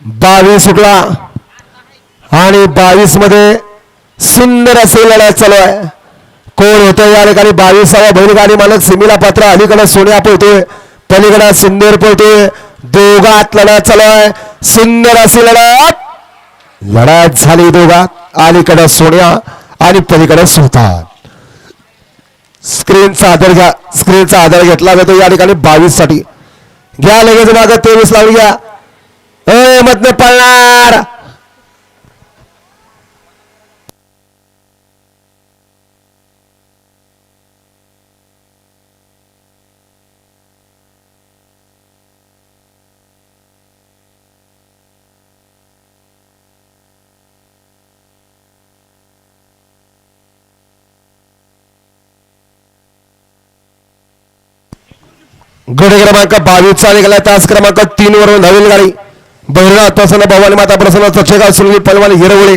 बावीस सुटला आणि बावीसमध्ये सुंदर असे लढाई चालू आहे. कोण होतं या ठिकाणी? बावीसावा बैलगाडी मालक सिमीला पात्र. अलीकडे सोन्या पळतोय पलीकडे सुंदर पळतोय दोघात लढाई चालू आहे. सुंदर अशी लढत लढाई झाली दोघात. अलीकडे सोन्या आणि पलीकडे सुलतान. स्क्रीनचा आधार घ्या. स्क्रीनचा आधार घेतला जातो या ठिकाणी बावीससाठी घ्या लगेच मागं. तेवीस लावून घ्या. ए मधनं पळणार. गड क्रमांक बावीसचा निघाला तास क्रमांक तीन वरून नवीन गाडी. बहिरा प्रसन्न भवानी माता प्रसन्न चक्षगाव सुरली पलवान हिरवळे.